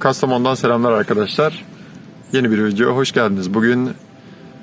Kastamonu'dan selamlar arkadaşlar. Yeni bir videoya hoş geldiniz. Bugün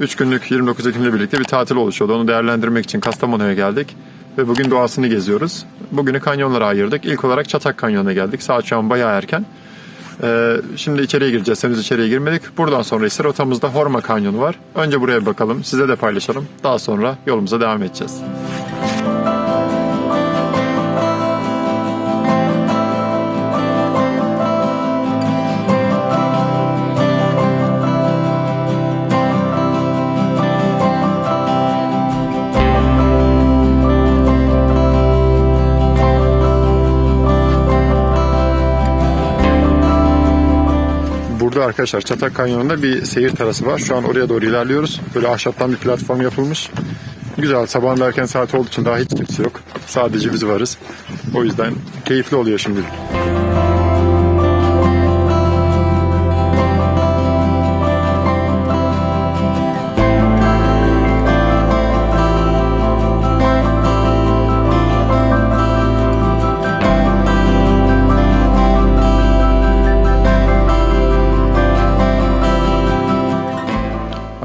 3 günlük 29 Ekim'le birlikte bir tatil oluşuyordu. Onu değerlendirmek için Kastamonu'ya geldik. Ve bugün doğasını geziyoruz. Bugünü kanyonlara ayırdık. İlk olarak Çatak Kanyonu'na geldik. Saat şu an bayağı erken. Ee, şimdi içeriye gireceğiz. Henüz içeriye girmedik. Buradan sonra ise rotamızda Horma Kanyonu var. Önce buraya bakalım. Size de paylaşalım. Daha sonra yolumuza devam edeceğiz. Burada arkadaşlar Çatak Kanyonu'nda bir seyir terası var. Şu an oraya doğru ilerliyoruz. Böyle ahşaptan bir platform yapılmış. Güzel. Sabahın erken saati olduğu için daha hiç kimse yok. Sadece biz varız. O yüzden keyifli oluyor şimdilik.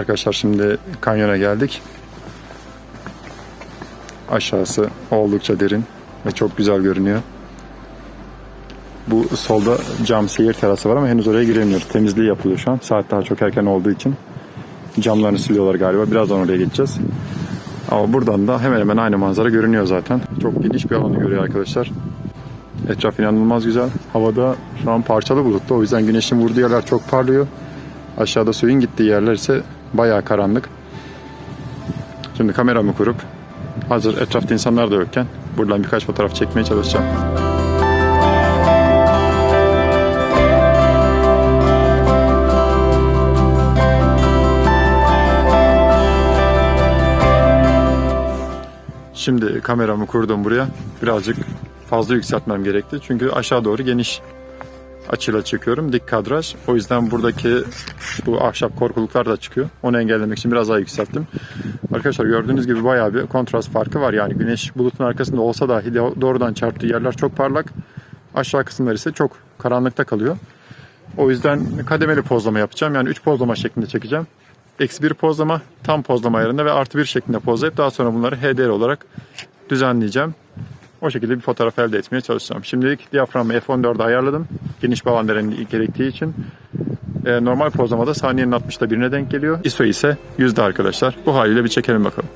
Arkadaşlar şimdi kanyona geldik. Aşağısı oldukça derin ve çok güzel görünüyor. Bu solda cam seyir terası var ama henüz oraya giremiyoruz. Temizliği yapılıyor şu an. Saat daha çok erken olduğu için. Camlarını siliyorlar galiba. Birazdan oraya gideceğiz. Ama buradan da hemen hemen aynı manzara görünüyor zaten. Çok geniş bir alanı görüyor arkadaşlar. Etraf inanılmaz güzel. Havada şu an parçalı bulutlu. O yüzden güneşin vurduğu yerler çok parlıyor. Aşağıda suyun gittiği yerler ise bayağı karanlık. Şimdi kameramı kurup hazır etrafta insanlar da yokken buradan birkaç fotoğraf çekmeye çalışacağım. Şimdi kameramı kurdum buraya. Birazcık fazla yükseltmem gerekti. Çünkü aşağı doğru geniş açıyla çekiyorum. Dik kadraj. O yüzden buradaki bu ahşap korkuluklar da çıkıyor. Onu engellemek için biraz daha yükselttim. Arkadaşlar gördüğünüz gibi bayağı bir kontrast farkı var. Yani güneş bulutun arkasında olsa dahi doğrudan çarptığı yerler çok parlak. Aşağı kısımlar ise çok karanlıkta kalıyor. O yüzden kademeli pozlama yapacağım. Yani 3 pozlama şeklinde çekeceğim. Eksi bir pozlama, tam pozlama ayarında ve artı bir şeklinde pozlayıp daha sonra bunları HDR olarak düzenleyeceğim. O şekilde bir fotoğraf elde etmeye çalışacağım. Şimdilik diyaframı F14'e ayarladım. Geniş bir alan verenliği gerektiği için. Ee, normal pozlamada saniyenin 60'ta birine denk geliyor. ISO ise yüzde arkadaşlar. Bu haliyle bir çekelim bakalım.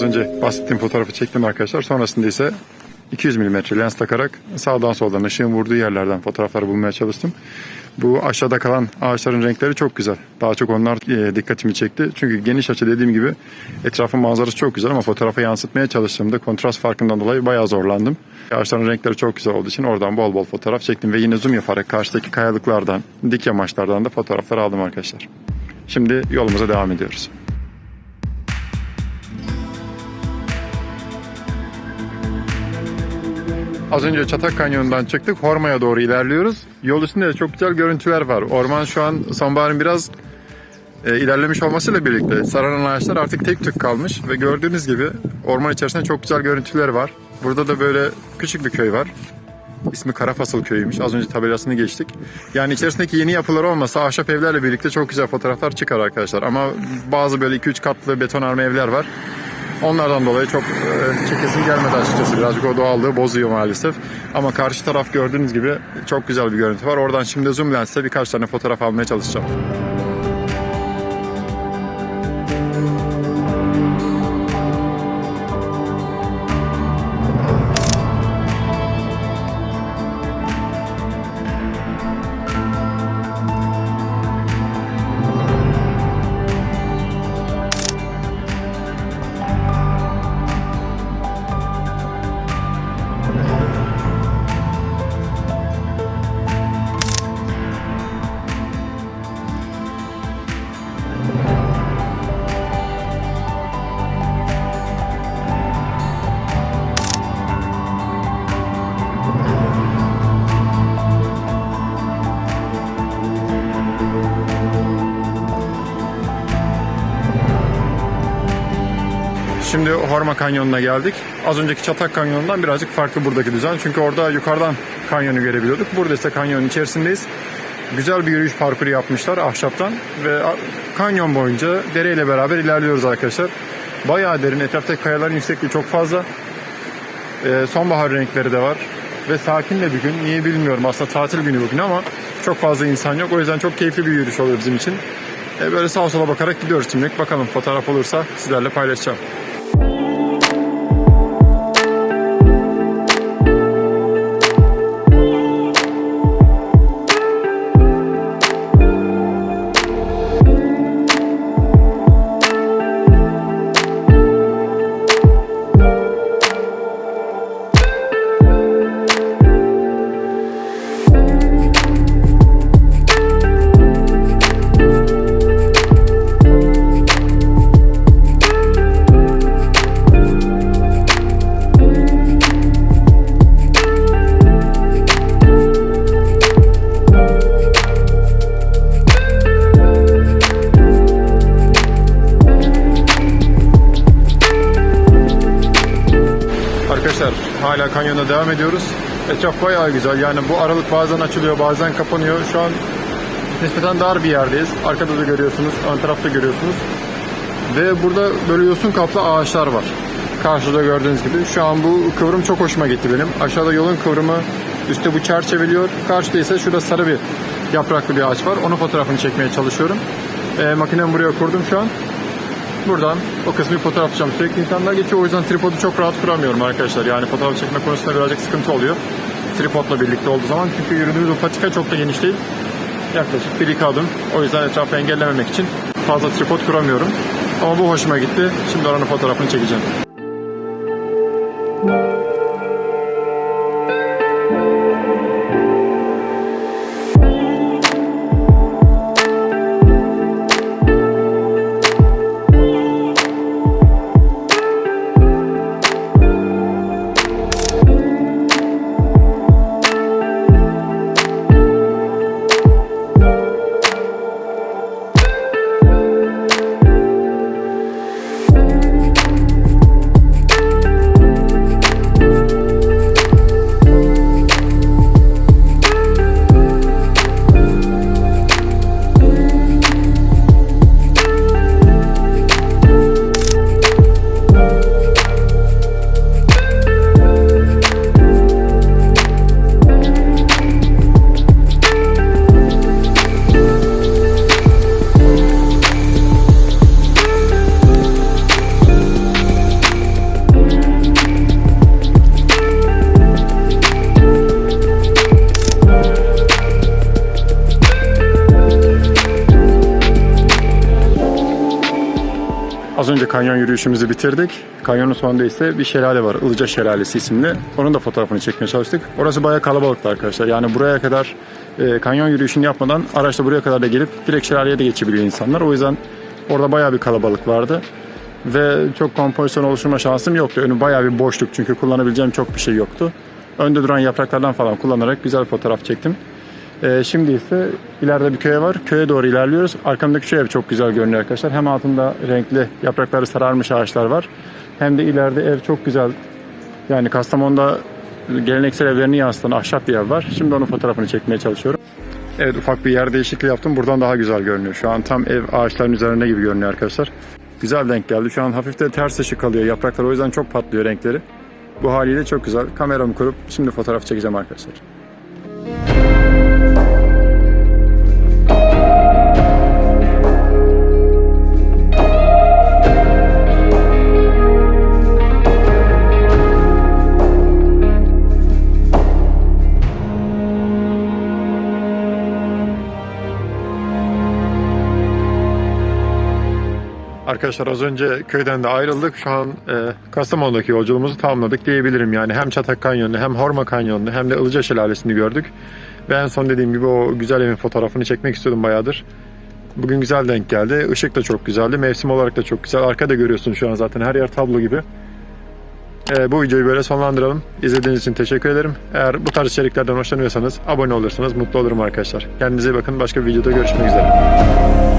Az önce bahsettiğim fotoğrafı çektim arkadaşlar. Sonrasında ise 200 mm lens takarak sağdan soldan ışığın vurduğu yerlerden fotoğrafları bulmaya çalıştım. Bu aşağıda kalan ağaçların renkleri çok güzel. Daha çok onlar e, dikkatimi çekti. Çünkü geniş açı dediğim gibi etrafın manzarası çok güzel ama fotoğrafa yansıtmaya çalıştığımda kontrast farkından dolayı bayağı zorlandım. Ağaçların renkleri çok güzel olduğu için oradan bol bol fotoğraf çektim ve yine zoom yaparak karşıdaki kayalıklardan, dik yamaçlardan da fotoğraflar aldım arkadaşlar. Şimdi yolumuza devam ediyoruz. Az önce Çatak Kanyonu'ndan çıktık. Horma'ya doğru ilerliyoruz. Yol üstünde de çok güzel görüntüler var. Orman şu an sonbaharın biraz e, ilerlemiş olmasıyla birlikte sararan ağaçlar artık tek tük kalmış ve gördüğünüz gibi orman içerisinde çok güzel görüntüler var. Burada da böyle küçük bir köy var. İsmi Karafasıl köyüymüş. Az önce tabelasını geçtik. Yani içerisindeki yeni yapılar olmasa ahşap evlerle birlikte çok güzel fotoğraflar çıkar arkadaşlar. Ama bazı böyle 2-3 katlı betonarme evler var. Onlardan dolayı çok e, çekesim gelmedi açıkçası. Birazcık o doğallığı bozuyor maalesef. Ama karşı taraf gördüğünüz gibi çok güzel bir görüntü var. Oradan şimdi zoom lensle birkaç tane fotoğraf almaya çalışacağım. Horma Kanyonu'na geldik. Az önceki Çatak Kanyonu'ndan birazcık farklı buradaki düzen. Çünkü orada yukarıdan kanyonu görebiliyorduk. Burada ise kanyonun içerisindeyiz. Güzel bir yürüyüş parkuru yapmışlar ahşaptan ve kanyon boyunca dereyle beraber ilerliyoruz arkadaşlar. Bayağı derin. Etraftaki kayaların yüksekliği çok fazla. Ee, sonbahar renkleri de var. Ve sakin de bir gün. Niye bilmiyorum. Aslında tatil günü bugün ama çok fazla insan yok. O yüzden çok keyifli bir yürüyüş oluyor bizim için. Ee, böyle sağa sola bakarak gidiyoruz şimdilik. Bakalım fotoğraf olursa sizlerle paylaşacağım. Hala kanyona devam ediyoruz. Etraf bayağı güzel. Yani bu aralık bazen açılıyor bazen kapanıyor. Şu an nispeten dar bir yerdeyiz. Arkada da görüyorsunuz, ön tarafta görüyorsunuz. Ve burada böyle yosun kaplı ağaçlar var. Karşıda gördüğünüz gibi. Şu an bu kıvrım çok hoşuma gitti benim. Aşağıda yolun kıvrımı, üstte bu çerçeveliyor. Karşıda ise şurada sarı bir yapraklı bir ağaç var. Onun fotoğrafını çekmeye çalışıyorum. E, makinemi buraya kurdum şu an. Buradan o kısmı fotoğraf atacağım. Sürekli insanlar geçiyor o yüzden tripodu çok rahat kuramıyorum arkadaşlar. Yani fotoğraf çekme konusunda birazcık sıkıntı oluyor. Tripodla birlikte olduğu zaman. Çünkü yürüdüğümüz o patika çok da geniş değil. Yaklaşık bir iki adım. O yüzden etrafı engellememek için fazla tripod kuramıyorum. Ama bu hoşuma gitti. Şimdi oranın fotoğrafını çekeceğim. Kanyon yürüyüşümüzü bitirdik. Kanyonun sonunda ise bir şelale var. Ilıca Şelalesi isimli. Onun da fotoğrafını çekmeye çalıştık. Orası bayağı kalabalıktı arkadaşlar. Yani buraya kadar e, kanyon yürüyüşünü yapmadan araçla buraya kadar da gelip direkt şelaleye de geçebiliyor insanlar. O yüzden orada bayağı bir kalabalık vardı. Ve çok kompozisyon oluşturma şansım yoktu. Önü bayağı bir boşluk çünkü kullanabileceğim çok bir şey yoktu. önde duran yapraklardan falan kullanarak güzel fotoğraf çektim. Ee, şimdi ise ileride bir köye var. Köye doğru ilerliyoruz. Arkamdaki şu ev çok güzel görünüyor arkadaşlar. Hem altında renkli yaprakları sararmış ağaçlar var. Hem de ileride ev çok güzel. Yani Kastamonu'da geleneksel evlerini yansıtan ahşap bir ev var. Şimdi onun fotoğrafını çekmeye çalışıyorum. Evet ufak bir yer değişikliği yaptım. Buradan daha güzel görünüyor. Şu an tam ev ağaçların üzerinde gibi görünüyor arkadaşlar. Güzel denk geldi. Şu an hafif de ters ışık kalıyor yapraklar. O yüzden çok patlıyor renkleri. Bu haliyle çok güzel. Kameramı kurup şimdi fotoğraf çekeceğim arkadaşlar. Arkadaşlar az önce köyden de ayrıldık. Şu an e, Kastamonu'daki yolculuğumuzu tamamladık diyebilirim. Yani hem Çatak Kanyonu hem Horma Kanyonu hem de Ilıca Şelalesi'ni gördük. Ve en son dediğim gibi o güzel evin fotoğrafını çekmek istiyordum bayağıdır. Bugün güzel denk geldi. Işık da çok güzeldi. Mevsim olarak da çok güzel. Arkada görüyorsun şu an zaten her yer tablo gibi. E, bu videoyu böyle sonlandıralım. İzlediğiniz için teşekkür ederim. Eğer bu tarz içeriklerden hoşlanıyorsanız abone olursanız mutlu olurum arkadaşlar. Kendinize iyi bakın. Başka bir videoda görüşmek üzere.